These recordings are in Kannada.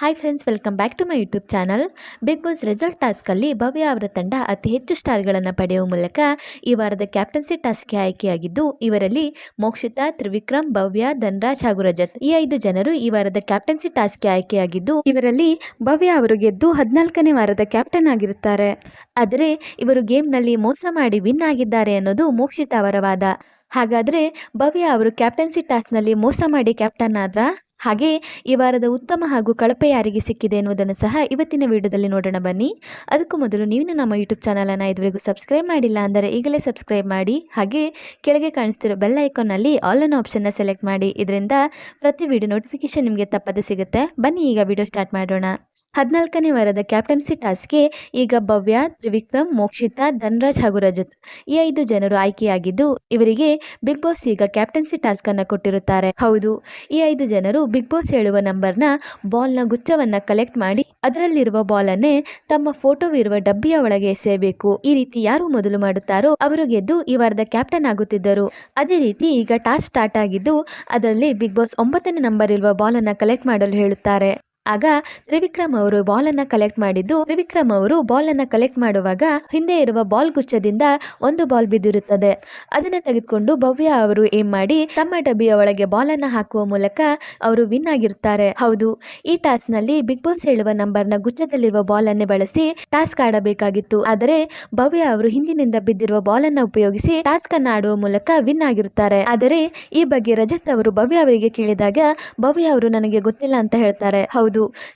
Hi friends welcome back to my YouTube channel Bigg Boss result ಟಾಸ್ಕಲ್ಲಿ Bhavya ಅವರ ತಂಡ ಅತಿ ಹೆಚ್ಚು ಸ್ಟಾರ್ಗಳನ್ನು ಪಡೆಯುವ ಮೂಲಕ ಈ ವಾರದ ಕ್ಯಾಪ್ಟನ್ಸಿ ಟಾಸ್ಕ್ಗೆ ಆಯ್ಕೆಯಾಗಿದ್ದು, ಇವರಲ್ಲಿ ಮೋಕ್ಷಿತಾ, ತ್ರಿವಿಕ್ರಮ್, ಭವ್ಯ, ಧನ್ರಾಜ್ ಹಾಗೂ ರಜತ್ ಈ ಐದು ಜನರು ಈ ವಾರದ ಕ್ಯಾಪ್ಟನ್ಸಿ ಟಾಸ್ಕ್ಗೆ ಆಯ್ಕೆಯಾಗಿದ್ದು, ಇವರಲ್ಲಿ ಭವ್ಯ ಅವರು ಗೆದ್ದು ಹದಿನಾಲ್ಕನೇ ವಾರದ ಕ್ಯಾಪ್ಟನ್ ಆಗಿರುತ್ತಾರೆ. ಆದರೆ, ಇವರು ಗೇಮ್ನಲ್ಲಿ ಮೋಸ ಮಾಡಿ ವಿನ್ ಆಗಿದ್ದಾರೆ ಅನ್ನೋದು ಮೋಕ್ಷಿತಾ ಅವರ ವಾದ. ಹಾಗಾದರೆ ಭವ್ಯ ಅವರು ಕ್ಯಾಪ್ಟನ್ಸಿ ಟಾಸ್ಕ್ನಲ್ಲಿ ಮೋಸ ಮಾಡಿ ಕ್ಯಾಪ್ಟನ್ ಆದ್ರ? ಹಾಗೆ ಈ ವಾರದ ಉತ್ತಮ ಹಾಗೂ ಕಳಪೆ ಯಾರಿಗೆ ಸಿಕ್ಕಿದೆ ಎನ್ನುವುದನ್ನು ಸಹ ಇವತ್ತಿನ ವಿಡಿಯೋದಲ್ಲಿ ನೋಡೋಣ ಬನ್ನಿ. ಅದಕ್ಕೂ ಮೊದಲು ನೀವು ನಮ್ಮ ಯೂಟ್ಯೂಬ್ ಚಾನಲನ್ನು ಇದುವರೆಗೂ ಸಬ್ಸ್ಕ್ರೈಬ್ ಮಾಡಿಲ್ಲ ಅಂದರೆ ಈಗಲೇ ಸಬ್ಸ್ಕ್ರೈಬ್ ಮಾಡಿ. ಹಾಗೆ ಕೆಳಗೆ ಕಾಣಿಸ್ತಿರೋ ಬೆಲ್ ಐಕಾನ್ನಲ್ಲಿ ಆಲ್ ಅನ್ ಆಪ್ಷನ್ನ ಸೆಲೆಕ್ಟ್ ಮಾಡಿ. ಇದರಿಂದ ಪ್ರತಿ ವಿಡಿಯೋ ನೋಟಿಫಿಕೇಶನ್ ನಿಮಗೆ ತಪ್ಪದೆ ಸಿಗುತ್ತೆ. ಬನ್ನಿ ಈಗ ವಿಡಿಯೋ ಸ್ಟಾರ್ಟ್ ಮಾಡೋಣ. ಹದಿನಾಲ್ಕನೇ ವಾರದ ಕ್ಯಾಪ್ಟನ್ಸಿ ಟಾಸ್ಕ್ಗೆ ಈಗ ಭವ್ಯ, ತ್ರಿವಿಕ್ರಮ್, ಮೋಕ್ಷಿತಾ, ಧನ್ರಾಜ್ ಹಾಗೂ ರಜತ್. ಈ ಐದು ಜನರು ಆಯ್ಕೆಯಾಗಿದ್ದು, ಇವರಿಗೆ ಬಿಗ್ ಬಾಸ್ ಈಗ ಕ್ಯಾಪ್ಟನ್ಸಿ ಟಾಸ್ಕ್ ಅನ್ನು ಕೊಟ್ಟಿರುತ್ತಾರೆ. ಹೌದು, ಈ ಐದು ಜನರು ಬಿಗ್ ಬಾಸ್ ಹೇಳುವ ನಂಬರ್ನ ಬಾಲ್ನ ಗುಚ್ಛವನ್ನ ಕಲೆಕ್ಟ್ ಮಾಡಿ, ಅದರಲ್ಲಿರುವ ಬಾಲನ್ನೇ ತಮ್ಮ ಫೋಟೋವಿರುವ ಡಬ್ಬಿಯ ಒಳಗೆ ಎಸೆಯಬೇಕು. ಈ ರೀತಿ ಯಾರು ಮೊದಲು ಮಾಡುತ್ತಾರೋ, ಅವರು ಗೆದ್ದು ಈ ವಾರದ ಕ್ಯಾಪ್ಟನ್ ಆಗುತ್ತಿದ್ದರು. ಅದೇ ರೀತಿ ಈಗ ಟಾಸ್ಕ್ ಸ್ಟಾರ್ಟ್ ಆಗಿದ್ದು, ಅದರಲ್ಲಿ ಬಿಗ್ ಬಾಸ್ ಒಂಬತ್ತನೇ ನಂಬರ್ ಇರುವ ಬಾಲನ್ನು ಕಲೆಕ್ಟ್ ಮಾಡಲು ಹೇಳುತ್ತಾರೆ. ಆಗ ತ್ರಿವಿಕ್ರಮ್ ಅವರು ಬಾಲ್ ಅನ್ನ ಕಲೆಕ್ಟ್ ಮಾಡಿದ್ದು, ತ್ರಿವಿಕ್ರಮ್ ಅವರು ಬಾಲ್ ಅನ್ನ ಕಲೆಕ್ಟ್ ಮಾಡುವಾಗ ಹಿಂದೆ ಇರುವ ಬಾಲ್ ಗುಚ್ಛದಿಂದ ಒಂದು ಬಾಲ್ ಬಿದ್ದಿರುತ್ತದೆ. ಅದನ್ನ ತೆಗೆದುಕೊಂಡು ಭವ್ಯ ಅವರು ಏಮ್ ಮಾಡಿ, ತಮ್ಮ ಡಬ್ಬಿಯ ಒಳಗೆ ಬಾಲ್ ಅನ್ನ ಹಾಕುವ ಮೂಲಕ ಅವರು ವಿನ್ ಆಗಿರುತ್ತಾರೆ. ಹೌದು, ಈ ಟಾಸ್ಕ್ನಲ್ಲಿ ಬಿಗ್ ಬಾಸ್ ಹೇಳುವ ನಂಬರ್ನ ಗುಚ್ಛದಲ್ಲಿರುವ ಬಾಲ್ ಅನ್ನೇ ಬಳಸಿ ಟಾಸ್ಕ್ ಆಡಬೇಕಾಗಿತ್ತು. ಆದರೆ ಭವ್ಯ ಅವರು ಹಿಂದಿನಿಂದ ಬಿದ್ದಿರುವ ಬಾಲ್ ಅನ್ನ ಉಪಯೋಗಿಸಿ ಟಾಸ್ಕ್ ಅನ್ನ ಆಡುವ ಮೂಲಕ ವಿನ್ ಆಗಿರುತ್ತಾರೆ. ಆದರೆ ಈ ಬಗ್ಗೆ ರಜತ್ ಅವರು ಭವ್ಯ ಅವರಿಗೆ ಕೇಳಿದಾಗ, ಭವ್ಯ ಅವರು ನನಗೆ ಗೊತ್ತಿಲ್ಲ ಅಂತ ಹೇಳ್ತಾರೆ. ಹೌದು.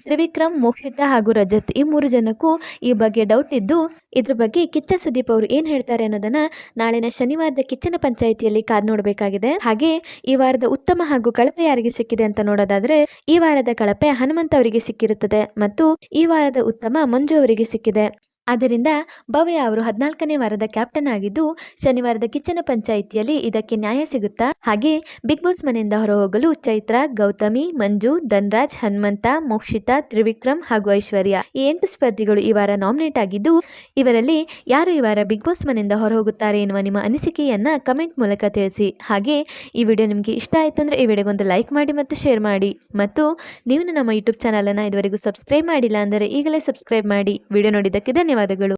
ತ್ರಿವಿಕ್ರಮ್, ಮೋಹಿತ ಹಾಗೂ ರಜತ್ ಈ ಮೂರು ಜನಕ್ಕೂ ಈ ಬಗ್ಗೆ ಡೌಟ್ ಇದ್ದು, ಇದ್ರ ಬಗ್ಗೆ ಕಿಚ್ಚ ಸುದೀಪ್ ಅವರು ಏನ್ ಹೇಳ್ತಾರೆ ಅನ್ನೋದನ್ನ ನಾಳಿನ ಶನಿವಾರದ ಕಿಚ್ಚನ ಪಂಚಾಯಿತಿಯಲ್ಲಿ ಕಾದ್ ನೋಡಬೇಕಾಗಿದೆ. ಹಾಗೆ ಈ ವಾರದ ಉತ್ತಮ ಹಾಗೂ ಕಳಪೆ ಯಾರಿಗೆ ಸಿಕ್ಕಿದೆ ಅಂತ ನೋಡೋದಾದ್ರೆ, ಈ ವಾರದ ಕಳಪೆ ಹನುಮಂತ ಅವರಿಗೆ ಸಿಕ್ಕಿರುತ್ತದೆ ಮತ್ತು ಈ ವಾರದ ಉತ್ತಮ ಮಂಜು ಅವರಿಗೆ ಸಿಕ್ಕಿದೆ. ಆದ್ದರಿಂದ ಭವ್ಯ ಅವರು ಹದಿನಾಲ್ಕನೇ ವಾರದ ಕ್ಯಾಪ್ಟನ್ ಆಗಿದ್ದು ಶನಿವಾರದ ಕಿಚ್ಚನ ಪಂಚಾಯಿತಿಯಲ್ಲಿ ಇದಕ್ಕೆ ನ್ಯಾಯ ಸಿಗುತ್ತಾ? ಹಾಗೆ ಬಿಗ್ ಬಾಸ್ ಮನೆಯಿಂದ ಹೊರಹೋಗಲು ಚೈತ್ರ, ಗೌತಮಿ, ಮಂಜು, ಧನ್ರಾಜ್, ಹನುಮಂತ, ಮೋಕ್ಷಿತಾ, ತ್ರಿವಿಕ್ರಮ್ ಹಾಗೂ ಐಶ್ವರ್ಯ ಈ ಎಂಟು ಸ್ಪರ್ಧಿಗಳು ಈ ವಾರ ನಾಮಿನೇಟ್ ಆಗಿದ್ದು, ಇವರಲ್ಲಿ ಯಾರು ಈ ವಾರ ಬಿಗ್ ಬಾಸ್ ಮನೆಯಿಂದ ಹೊರಹೋಗುತ್ತಾರೆ ಎನ್ನುವ ನಿಮ್ಮ ಅನಿಸಿಕೆಯನ್ನ ಕಮೆಂಟ್ ಮೂಲಕ ತಿಳಿಸಿ. ಹಾಗೆ ಈ ವಿಡಿಯೋ ನಿಮಗೆ ಇಷ್ಟ ಆಯಿತು ಅಂದರೆ ಈ ವಿಡಿಯೋಗೊಂದು ಲೈಕ್ ಮಾಡಿ ಮತ್ತು ಶೇರ್ ಮಾಡಿ. ಮತ್ತು ನೀವು ನಮ್ಮ ಯೂಟ್ಯೂಬ್ ಚಾನಲನ್ನು ಇದುವರೆಗೂ ಸಬ್ಸ್ಕ್ರೈಬ್ ಮಾಡಿಲ್ಲ ಅಂದರೆ ಈಗಲೇ ಸಬ್ಸ್ಕ್ರೈಬ್ ಮಾಡಿ. ವಿಡಿಯೋ ನೋಡಿದ್ದಕ್ಕೆ ಧನ್ಯವಾದಗಳು